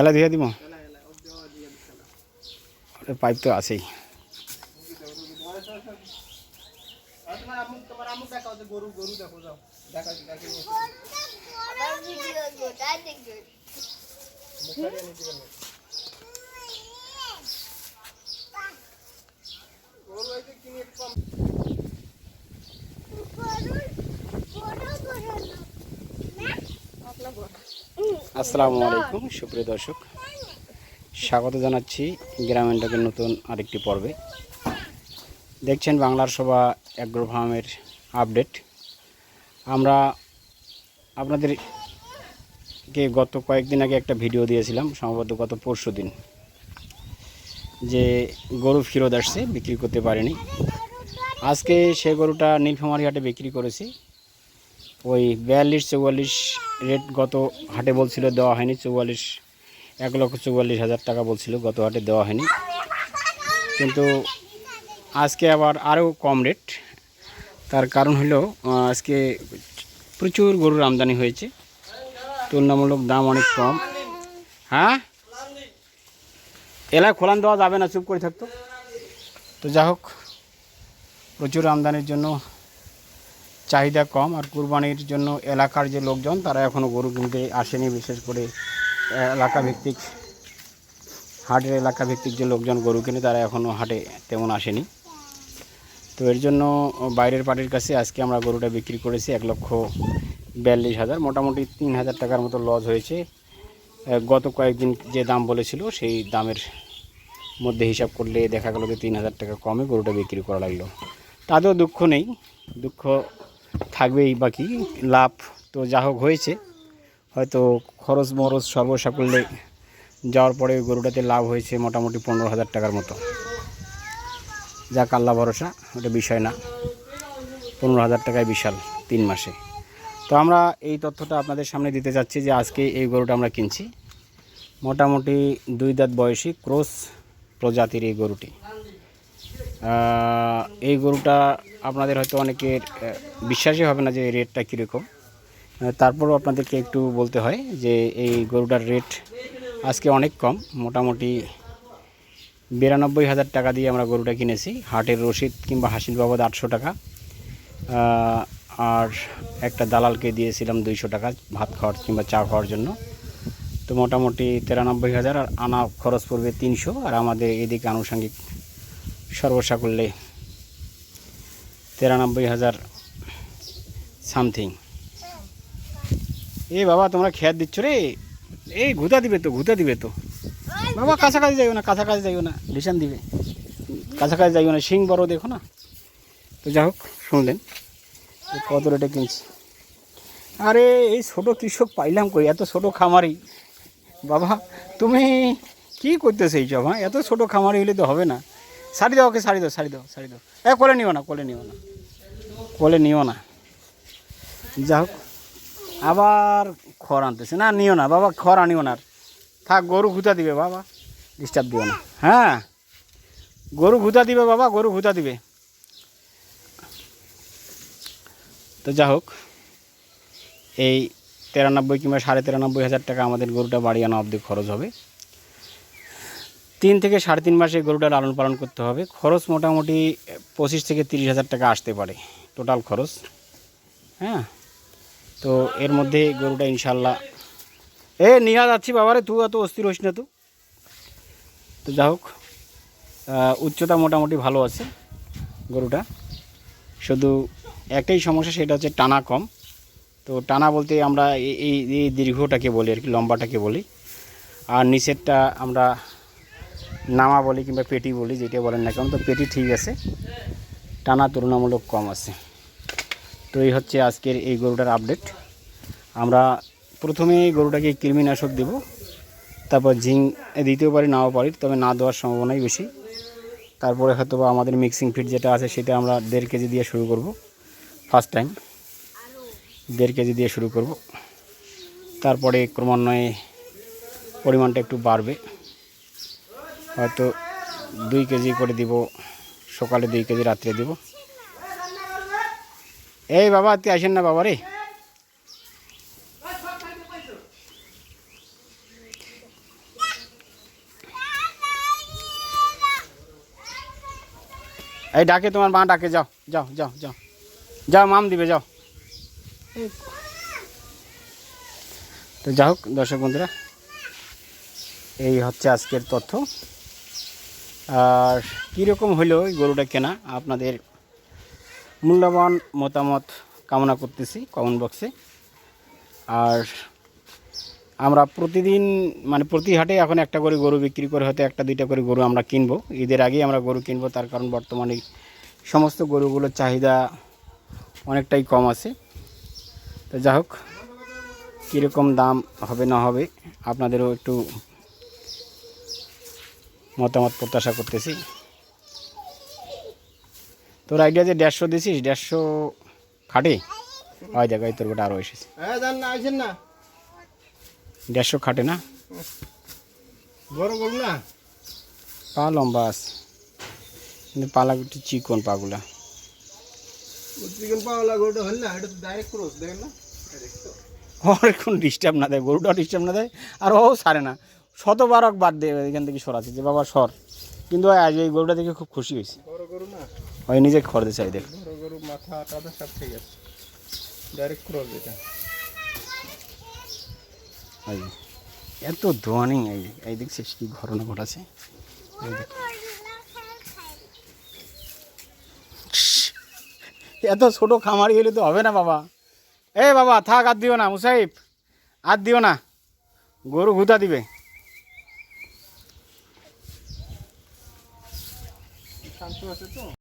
এলা দিয়ে দিব? পাইপ তো আছেই। গরু কিনে কম আসসালামু আলাইকুম, সুপ্রিয় দর্শক। স্বাগত জানাচ্ছি গ্রামীণ ডাকের নতুন আরেকটি পর্বে। দেখছেন বাংলার সভা অ্যাগ্রো ফার্মের আপডেট। আমরা আপনাদেরকে গত কয়েকদিন আগে একটা ভিডিও দিয়েছিলাম, সম্ভবত গত পরশু দিন। যে গরু ফিরত আসছে, বিক্রি করতে পারেনি। আজকে সে গরুটা নীলফামারি হাটে বিক্রি করেছি। ওই বিয়াল্লিশ, চৌয়াল্লিশ রেট গত হাটে বলছিল দেওয়া হয়নি, চৌয়াল্লিশ, এক লক্ষ চৌয়াল্লিশ হাজার টাকা বলছিল, গত হাটে দেওয়া হয়নি। কিন্তু আজকে আবার আরও কম রেট। তার কারণ হলো আজকে প্রচুর গরুর আমদানি হয়েছে। তুলনামূলক দাম অনেক কম। হ্যাঁ? এলাকা খোলান দেওয়া যাবে না, চুপ করে থাকতো। তো যা হোক, প্রচুর আমদানির জন্য চাহিদা কম আর কুরবানির জন্য এলাকার যে লোকজন, তারা এখনও গরু কিনতে আসেনি, বিশেষ করে এলাকা ভিত্তিক হাটের এলাকা ভিত্তিক যে লোকজন গরু কিনে, তারা এখনও হাটে তেমন আসেনি। তো এর জন্য বাইরের পার্টির কাছে আজকে আমরা গরুটা বিক্রি করেছি এক লক্ষ বিয়াল্লিশ হাজার, মোটামুটি তিন হাজার টাকার মতো লস হয়েছে। গত কয়েকদিন যে দাম বলেছিল, সেই দামের মধ্যে হিসাব করলে দেখা গেল যে তিন হাজার টাকা কমে গরুটা বিক্রি করা লাগল। তাদেরও দুঃখ নেই, দুঃখ থাকবেই বাকি লাভ তো যা হোক হয়েছে। হয়তো খরচ মরচ সর্বসাকুল্যে যাওয়ার পরে ওই গরুটাতে লাভ হয়েছে মোটামুটি পনেরো হাজার টাকার মতো। যা কাল্লা ভরসা, ওটা বিষয় না। পনেরো হাজার টাকায় বিশাল, তিন মাসে। তো আমরা এই তথ্যটা আপনাদের সামনে দিতে যাচ্ছি যে আজকে এই গরুটা আমরা কিনছি। মোটামুটি দুই দাঁত বয়সী ক্রস প্রজাতির এই গরুটি। এই গরুটা আপনাদের হয়তো অনেকের বিশ্বাসই হবে না যে রেটটা কীরকম। তারপরও আপনাদেরকে একটু বলতে হয় যে এই গরুটার রেট আজকে অনেক কম। মোটামুটি বিরানব্বই হাজার টাকা দিয়ে আমরা গরুটা কিনেছি। হাটের রসিদ কিংবা হাসিল বাবদ আটশো টাকা। আর একটা দালালকে দিয়েছিলাম দুইশো টাকা ভাত খাওয়ার কিংবা চা খাওয়ার জন্য। তো মোটামুটি তিরানব্বই হাজার আর আনা খরচ পড়বে তিনশো। আর আমাদের এদিকে আনুষঙ্গিক সর্বসাকুল্যে তিরানব্বই হাজার সামথিং। এ বাবা, তোমরা খেয়াল দিচ্ছ রে? এই ঘুতা দিবে তো, ঘুতা দিবে তো। বাবা, কাছাকাছি যাইও না, কাছাকাছি যাইও না ডিসান দিবে। কাছাকাছি যাইও না, শিং বড় দেখো না। তো যাই হোক, শুনলেন কত রেটে কিনছি। আরে, এই ছোটো কৃষক পাইলাম কই? এত ছোটো খামারি। বাবা, তুমি কি করতেছো এইসব হ্যাঁ? এত ছোটো খামারি হলে তো হবে না। শাড়ি দাও ওকে শাড়ি দাও শাড়ি দাও শাড়ি দাও। এ, কোলে নিও না, কোলে নিও না। কোলে নিও না। যা হোক, আবার খড় আনতেছে। না, নিও না, বাবা, খড় আনিও না। থাক, গরু ঘুতা দিবে, বাবা। ডিস্টার্ব দিও না। হ্যাঁ গরু ঘুতা দিবে, বাবা, গরু ঘুতা দিবে। তো যা হোক, এই তিরানব্বই কিংবা সাড়ে তিরানব্বই হাজার টাকা আমাদের গরুটা বাড়ি আনা অবধি খরচ হবে। তিন থেকে সাড়ে তিন মাসে গরুটা লালন পালন করতে হবে। খরচ মোটামুটি পঁচিশ থেকে তিরিশ হাজার টাকা আসতে পারে টোটাল খরচ। হ্যাঁ? তো এর মধ্যে গরুটা ইনশাল্লাহ এ নিয়ে যাচ্ছি বাবারে, তুই এত অস্থির হইস না তুই তো যা হোক উচ্চতা মোটামুটি ভালো আছে গরুটা। শুধু একটাই সমস্যা সেটা হচ্ছে টানা কম। তো টানা বলতে আমরা এই এই দীর্ঘটাকে বলি আর কি, লম্বাটাকে বলি। আর নিচেরটা আমরা নামা বলি কিংবা পেটি বলি, যেটা বলেন না কেন, তো পেটি ঠিক আছে। টানা তুলনামূলক কম আছে। তো এই হচ্ছে আজকের এই গরুটার আপডেট আমরা প্রথমে গরুটাকে কৃমিনাশক দেব, তারপর জিং দিতেও পারি নাও পারি, তবে না দেওয়ার সম্ভাবনাই বেশি। তারপরে হয়তো বা আমাদের মিক্সিং ফিট যেটা আছে, সেটা আমরা দেড় কেজি দিয়ে শুরু করব ফার্স্ট টাইম দেড় কেজি দিয়ে শুরু করব। তারপরে ক্রমান্বয়ে পরিমাণটা একটু বাড়বে। হয়তো দুই কেজি করে দিব, সকালে দুই কেজি, রাত্রে দিব। এই বাবা, তুই আসেন না বাবা রে এই ডাকে, তোমার মা ডাকে, যাও যাও যাও যাও। যাও, মাম দিবে, যাও। তো যাই হোক, দর্শক বন্ধুরা, এই হচ্ছে আজকের তথ্য। আর কীরকম হইল এই গরুটা কেনা? আপনাদের মূল্যবান মতামত কামনা করতেছি কমেন্ট বক্সে আর আমরা প্রতিদিন মানে প্রতি হাটে এখন একটা করে গরু বিক্রি করে হয়তো একটা, দুইটা করে গরু আমরা কিনবো। ঈদের আগেই আমরা গরু কিনবো, তার কারণ বর্তমানে সমস্ত গরুগুলোর চাহিদা অনেকটাই কম আছে। তো যাই হোক, কীরকম দাম হবে না হবে আপনাদেরও একটু মতামত প্রত্যাশা করতেছি। তোর আইডিয়া যে দেড়শো দিছিস দেড়শো খাটে? ওই দেখ তোর গোটা আরও এসেছে। হ্যাঁ দেড়শো খাটে না? বড় গরু না? পা লম্বা আছে। কিন্তু পালা একটু চিকন পাগুলা। চিকেন পাওয়ালা গরুটা হল না এটা ডাইরেক্ট ক্রস দেখেন না? Direct তো। ওর কোনো ডিস্টার্ব না দেয় গরুটাও ডিস্টার্ব না দেয় আর ও সারে না। শতবারক বাদ দেয় এখান থেকে সরাচ্ছে যে বাবা সর। কিন্তু আজ এই গরুটা দেখে খুব খুশি হয়েছে। গরু না? ওই নিজে খরদে চাই দেখ। মাথা টাথা সব ঠিক আছে। ডাইরেক্ট ক্রস এটা। এত ধোয়ানি এই এই দেখছিস কি ঘটনা ঘটাছে। এত ছোট খামারি হলে তো হবে না বাবা। এ বাবা থাক আর দিও না মুসাইব আর দিও না। গরু ঘুতা দিবে। শান্ত আছে তো